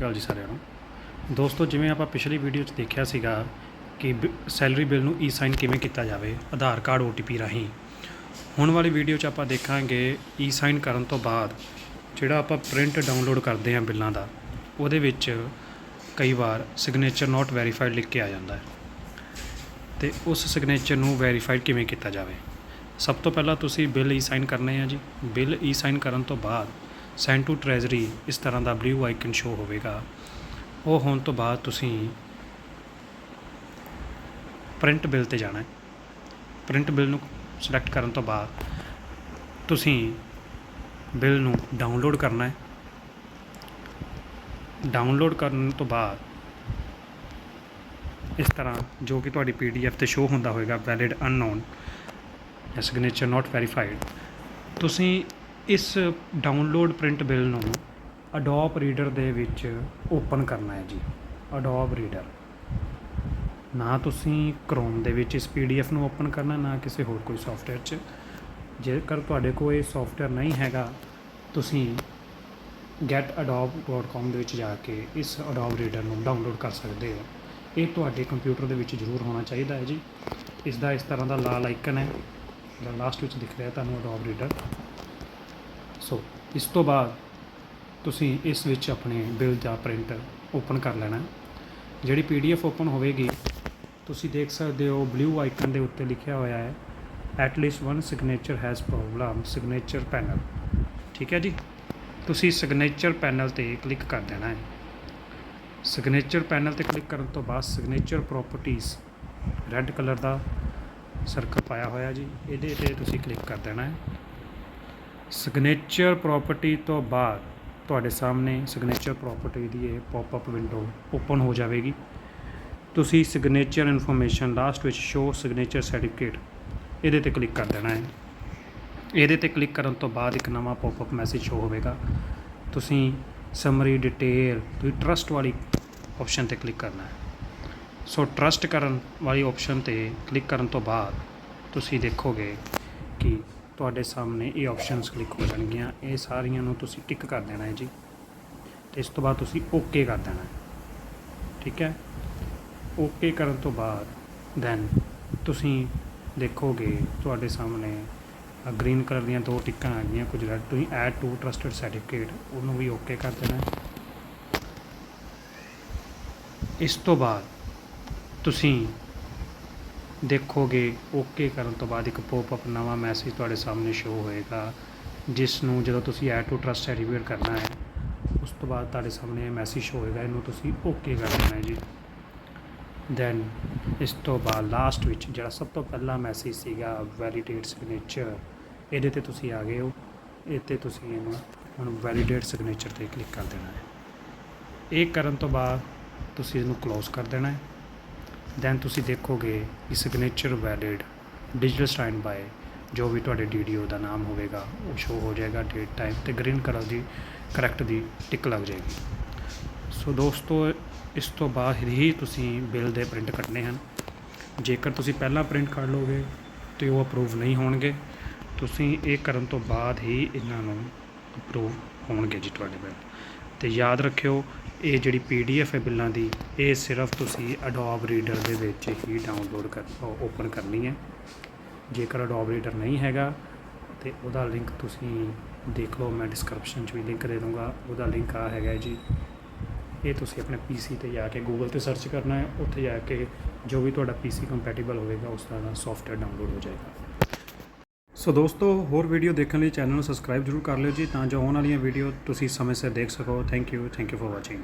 ਗੱਲ ਜੀ ਸਾਰਿਆਂ ਨੂੰ। ਦੋਸਤੋ, ਜਿਵੇਂ ਆਪਾਂ ਪਿਛਲੀ ਵੀਡੀਓ 'ਚ ਦੇਖਿਆ ਸੀਗਾ ਕਿ ਸੈਲਰੀ ਬਿੱਲ ਨੂੰ ਈ ਸਾਈਨ ਕਿਵੇਂ ਕੀਤਾ ਜਾਵੇ, ਆਧਾਰ ਕਾਰਡ OTP ਰਾਹੀਂ। ਹੁਣ ਵਾਲੀ ਵੀਡੀਓ 'ਚ ਆਪਾਂ ਦੇਖਾਂਗੇ ਈ ਸਾਈਨ ਕਰਨ ਤੋਂ ਬਾਅਦ ਜਿਹੜਾ ਆਪਾਂ ਪ੍ਰਿੰਟ ਡਾਊਨਲੋਡ ਕਰਦੇ ਹਾਂ ਬਿੱਲਾਂ ਦਾ, ਉਹਦੇ ਵਿੱਚ ਕਈ ਵਾਰ ਸਿਗਨੇਚਰ ਨਾਟ ਵੈਰੀਫਾਈਡ ਲਿਖ ਕੇ ਆ ਜਾਂਦਾ ਹੈ। ਤੇ ਉਸ ਸਿਗਨੇਚਰ ਨੂੰ ਵੈਰੀਫਾਈਡ ਕਿਵੇਂ ਕੀਤਾ ਜਾਵੇ? ਸਭ ਤੋਂ ਪਹਿਲਾਂ ਤੁਸੀਂ ਬਿੱਲ ਈ ਸਾਈਨ ਕਰਨੇ ਆ ਜੀ। ਬਿੱਲ ਈ ਸਾਈਨ ਕਰਨ ਤੋਂ ਬਾਅਦ ਸੈਂਡ ਟੂ ਟ੍ਰੈਜਰੀ ਇਸ ਤਰ੍ਹਾਂ ਦਾ ਬਲੂ ਆਈਕਨ ਸ਼ੋ ਹੋਵੇਗਾ। ਉਹ ਹੋਣ ਤੋਂ ਬਾਅਦ ਤੁਸੀਂ ਪ੍ਰਿੰਟ ਬਿੱਲ ਤੇ ਜਾਣਾ ਹੈ। ਪ੍ਰਿੰਟ ਬਿੱਲ ਨੂੰ ਸਿਲੈਕਟ ਕਰਨ ਤੋਂ ਬਾਅਦ ਤੁਸੀਂ ਬਿੱਲ ਨੂੰ ਡਾਊਨਲੋਡ ਕਰਨਾ ਹੈ। ਡਾਊਨਲੋਡ ਕਰਨ ਤੋਂ ਬਾਅਦ ਇਸ ਤਰ੍ਹਾਂ ਜੋ ਕਿ ਤੁਹਾਡੀ ਪੀਡੀਐਫ ਤੇ ਸ਼ੋ ਹੁੰਦਾ ਹੋਵੇਗਾ, ਵੈਲਿਡ, ਅਨਨੋਨ ਜਾਂ ਸਿਗਨੇਚਰ ਨਾਟ ਵੈਰੀਫਾਈਡ ਤੁਸੀਂ ਇਸ ਡਾਊਨਲੋਡ ਪ੍ਰਿੰਟ ਬਿੱਲ ਨੂੰ ਅਡੋਬ ਰੀਡਰ ਦੇ ਵਿੱਚ ਓਪਨ ਕਰਨਾ ਹੈ ਜੀ। ਅਡੋਬ ਰੀਡਰ ਨਾ ਤੁਸੀਂ ਕ੍ਰੋਮ ਦੇ ਵਿੱਚ ਇਸ ਪੀਡੀਐਫ ਨੂੰ ਓਪਨ ਕਰਨਾ, ਨਾ ਕਿਸੇ ਹੋਰ ਕੋਈ ਸੌਫਟਵੇਅਰ 'ਚ। ਜੇਕਰ ਤੁਹਾਡੇ ਕੋਲ ਇਹ ਸੌਫਟਵੇਅਰ ਨਹੀਂ ਹੈਗਾ, ਤੁਸੀਂ getadobe.com ਦੇ ਵਿੱਚ ਜਾ ਕੇ ਇਸ ਅਡੋਬ ਰੀਡਰ ਨੂੰ ਡਾਊਨਲੋਡ ਕਰ ਸਕਦੇ ਹੋ। ਇਹ ਤੁਹਾਡੇ ਕੰਪਿਊਟਰ ਦੇ ਵਿੱਚ ਜ਼ਰੂਰ ਹੋਣਾ ਚਾਹੀਦਾ ਹੈ ਜੀ। ਇਸ ਦਾ ਇਸ ਤਰ੍ਹਾਂ ਦਾ ਲਾਲ ਆਈਕਨ ਹੈ। ਜਿਹੜਾ ਲਾਸਟ ਵਿੱਚ ਦਿਖ ਰਿਹਾ ਤੁਹਾਨੂੰ ਅਡੋਬ ਰੀਡਰ ਇਸ ਤੋਂ ਬਾਅਦ ਤੁਸੀਂ ਇਸ ਵਿੱਚ ਆਪਣੇ ਬਿੱਲ ਜਾਂ ਪ੍ਰਿੰਟ ਓਪਨ ਕਰ ਲੈਣਾ। ਹੈ। ਜਿਹੜੀ ਪੀਡੀਐਫ ਓਪਨ ਹੋਵੇਗੀ, ਤੁਸੀਂ ਦੇਖ ਸਕਦੇ ਹੋ ਬਲੂ ਆਈਕਨ ਦੇ ਉੱਤੇ ਲਿਖਿਆ ਹੋਇਆ ਹੈ at least one signature has problem signature panel ਠੀਕ ਹੈ ਜੀ? ਤੁਸੀਂ ਸਿਗਨੇਚਰ ਪੈਨਲ ਤੇ ਕਲਿੱਕ ਕਰ ਦੇਣਾ ਹੈ। ਸਿਗਨੇਚਰ ਪੈਨਲ ਤੇ ਕਲਿੱਕ ਕਰਨ ਤੋਂ ਬਾਅਦ ਸਿਗਨੇਚਰ ਪ੍ਰੋਪਰਟੀਜ਼ ਰੈੱਡ ਕਲਰ ਦਾ ਸਰਕਲ ਪਾਇਆ ਹੋਇਆ ਜੀ, ਇਹਦੇ ਤੇ ਤੁਸੀਂ ਕਲਿੱਕ ਕਰ ਦੇਣਾ ਹੈ। ਸਿਗਨੇਚਰ ਪ੍ਰੋਪਰਟੀ ਤੋਂ ਬਾਅਦ ਤੁਹਾਡੇ ਸਾਹਮਣੇ ਸਿਗਨੇਚਰ ਪ੍ਰੋਪਰਟੀ ਦੀ ਇਹ ਪੌਪ-ਅਪ ਵਿੰਡੋ ਓਪਨ ਹੋ ਜਾਵੇਗੀ। ਤੁਸੀਂ ਸਿਗਨੇਚਰ ਇਨਫੋਰਮੇਸ਼ਨ ਲਾਸਟ ਵਿੱਚ ਸ਼ੋ ਸਿਗਨੇਚਰ ਸਰਟੀਫਿਕੇਟ ਇਹਦੇ ਤੇ ਕਲਿੱਕ ਕਰ ਦੇਣਾ ਹੈ। ਇਹਦੇ ਤੇ ਕਲਿੱਕ ਕਰਨ ਤੋਂ ਬਾਅਦ ਇੱਕ ਨਵਾਂ ਪੌਪ-ਅਪ ਮੈਸੇਜ ਸ਼ੋ ਹੋਵੇਗਾ। ਤੁਸੀਂ ਸਮਰੀ ਡਿਟੇਲ ਤੁਸੀਂ ਟਰਸਟ ਵਾਲੀ ਆਪਸ਼ਨ ਤੇ ਕਲਿੱਕ ਕਰਨਾ ਹੈ। ਸੋ ਟਰਸਟ ਕਰਨ ਵਾਲੀ ਆਪਸ਼ਨ ਤੇ ਕਲਿੱਕ ਕਰਨ ਤੋਂ ਬਾਅਦ ਤੁਸੀਂ ਦੇਖੋਗੇ ਕਿ ਤੁਹਾਡੇ ਸਾਹਮਣੇ ਇਹ ਆਪਸ਼ਨਸ ਕਲਿੱਕ ਹੋ ਜਾਣਗੀਆਂ। ਇਹ ਸਾਰੀਆਂ ਨੂੰ ਤੁਸੀਂ ਟਿਕ ਕਰ ਦੇਣਾ ਹੈ ਜੀ। ਤੇ ਇਸ ਤੋਂ ਬਾਅਦ ਤੁਸੀਂ ਓਕੇ ਕਰ ਦੇਣਾ ਹੈ। ਠੀਕ ਹੈ? ਓਕੇ ਕਰਨ ਤੋਂ ਬਾਅਦ ਦੈਨ ਤੁਸੀਂ ਦੇਖੋਗੇ ਤੁਹਾਡੇ ਸਾਹਮਣੇ ਗ੍ਰੀਨ ਕਲਰ ਦੀਆਂ ਦੋ ਟਿੱਕਾਂ ਆ ਗਈਆਂ, ਕੁਝ ਰੈਡ ਤੁਸੀਂ ਐਡ ਟੂ ਟਰਸਟਡ ਸਰਟੀਫਿਕੇਟ ਉਹਨੂੰ ਵੀ ਓਕੇ ਕਰ ਦੇਣਾ ਇਸ ਤੋਂ ਬਾਅਦ ਤੁਸੀਂ ਦੇਖੋਗੇ ਓਕੇ ਕਰਨ ਤੋਂ ਬਾਅਦ ਇੱਕ ਪੋਪ ਨਵਾਂ ਮੈਸੇਜ ਤੁਹਾਡੇ ਸਾਹਮਣੇ ਸ਼ੋ ਹੋਏਗਾ ਜਿਸ ਨੂੰ ਜਦੋਂ ਤੁਸੀਂ ਐਡ ਟੂ ਟਰਸਟ ਸਰਟੀਫਿਕੇਟ ਕਰਨਾ ਹੈ, ਉਸ ਤੋਂ ਬਾਅਦ ਤੁਹਾਡੇ ਸਾਹਮਣੇ ਇਹ ਮੈਸੇਜ ਸ਼ੋ ਹੋਏਗਾ, ਇਹਨੂੰ ਤੁਸੀਂ ਓਕੇ ਕਰ ਦੇਣਾ ਹੈ ਜੀ। ਦੈਨ ਇਸ ਤੋਂ ਬਾਅਦ ਲਾਸਟ ਵਿੱਚ ਜਿਹੜਾ ਸਭ ਤੋਂ ਪਹਿਲਾ ਮੈਸੇਜ ਸੀਗਾ ਵੈਲੀਡੇਟ ਸਿਗਨੇਚਰ ਇਹਦੇ ਤੇ ਤੁਸੀਂ ਆ ਗਏ ਹੋ ਇਹ ਤੇ ਤੁਸੀਂ ਇਹਨੂੰ ਹੁਣ ਵੈਲੀਡੇਟ ਸਿਗਨੇਚਰ ਤੇ ਕਲਿੱਕ ਕਰ ਦੇਣਾ ਹੈ। ਇਹ ਕਰਨ ਤੋਂ ਬਾਅਦ ਤੁਸੀਂ ਇਹਨੂੰ ਕਲੋਜ਼ ਕਰ ਦੇਣਾ ਹੈ। ਦੈਨ ਤੁਸੀਂ ਦੇਖੋਗੇ ਕਿ signature valid digital sign by ਜੋ ਵੀ ਤੁਹਾਡੇ ਡੀਡੀਓ ਦਾ ਨਾਮ ਹੋਵੇਗਾ, ਉਹ ਸ਼ੋ ਹੋ ਜਾਏਗਾ ਡੇਟ ਟਾਈਮ ਤੇ ਗ੍ਰੀਨ ਕਲਰ ਦੀ ਕਰੈਕਟ ਦੀ ਟਿਕ ਲੱਗ ਜਾਏਗੀ। ਸੋ ਦੋਸਤੋ, ਇਸ ਤੋਂ ਬਾਅਦ ਹੀ ਤੁਸੀਂ ਬਿੱਲ ਦੇ ਪ੍ਰਿੰਟ ਕੱਢਣੇ ਹਨ। ਜੇਕਰ ਤੁਸੀਂ ਪਹਿਲਾਂ ਪ੍ਰਿੰਟ ਕੱਢ ਲਓਗੇ, ਤੇ ਉਹ ਅਪਰੂਵ ਨਹੀਂ ਹੋਣਗੇ, ਤੁਸੀਂ ਇਹ ਕਰਨ ਤੋਂ ਬਾਅਦ ਹੀ ਇਹਨਾਂ ਨੂੰ ਅਪਰੂਵ ਹੋਣਗੇ ਜੀ ਤੁਹਾਡੇ ਬਿੱਲ। ਤੇ ਯਾਦ ਰੱਖਿਓ ਇਹ ਜਿਹੜੀ ਪੀਡੀਐਫ ਹੈ ਬਿੱਲਾਂ ਦੀ, ਇਹ ਸਿਰਫ ਤੁਸੀਂ ਅਡੋਬ ਰੀਡਰ ਦੇ ਵਿੱਚ ਹੀ ਡਾਊਨਲੋਡ ਕਰ ਓਪਨ ਕਰਨੀ ਹੈ। ਜੇਕਰ ਅਡੋਬ ਰੀਡਰ ਨਹੀਂ ਹੈਗਾ, ਤੇ ਉਹਦਾ ਲਿੰਕ ਤੁਸੀਂ ਦੇਖ ਲਓ, ਮੈਂ ਡਿਸਕ੍ਰਿਪਸ਼ਨ 'ਚ ਵੀ ਲਿੰਕ ਦੇ ਦੂੰਗਾ ਉਹਦਾ ਲਿੰਕ ਆ ਹੈਗਾ ਜੀ। ਇਹ ਤੁਸੀਂ ਆਪਣੇ ਪੀਸੀ ਤੇ ਜਾ ਕੇ ਗੂਗਲ ਤੇ ਸਰਚ ਕਰਨਾ ਹੈ। ਉੱਥੇ ਜਾ ਕੇ ਜੋ ਵੀ ਤੁਹਾਡਾ ਪੀਸੀ ਕੰਪੈਟੀਬਲ ਹੋਵੇਗਾ ਉਸ ਤਰ੍ਹਾਂ ਦਾ ਸੌਫਟਵੇਅਰ ਡਾਊਨਲੋਡ ਹੋ ਜਾਏਗਾ। ਸੋ ਦੋਸਤੋ, ਹੋਰ ਵੀਡੀਓ ਦੇਖਣ ਲਈ ਚੈਨਲ ਨੂੰ ਸਬਸਕ੍ਰਾਈਬ ਜ਼ਰੂਰ ਕਰ ਲਿਓ ਜੀ, ਤਾਂ ਜੋ ਆਉਣ ਵਾਲੀਆਂ ਵੀਡੀਓ ਤੁਸੀਂ ਸਮੇਂ ਸਿਰ ਦੇਖ ਸਕੋ। Thank you thank you for watching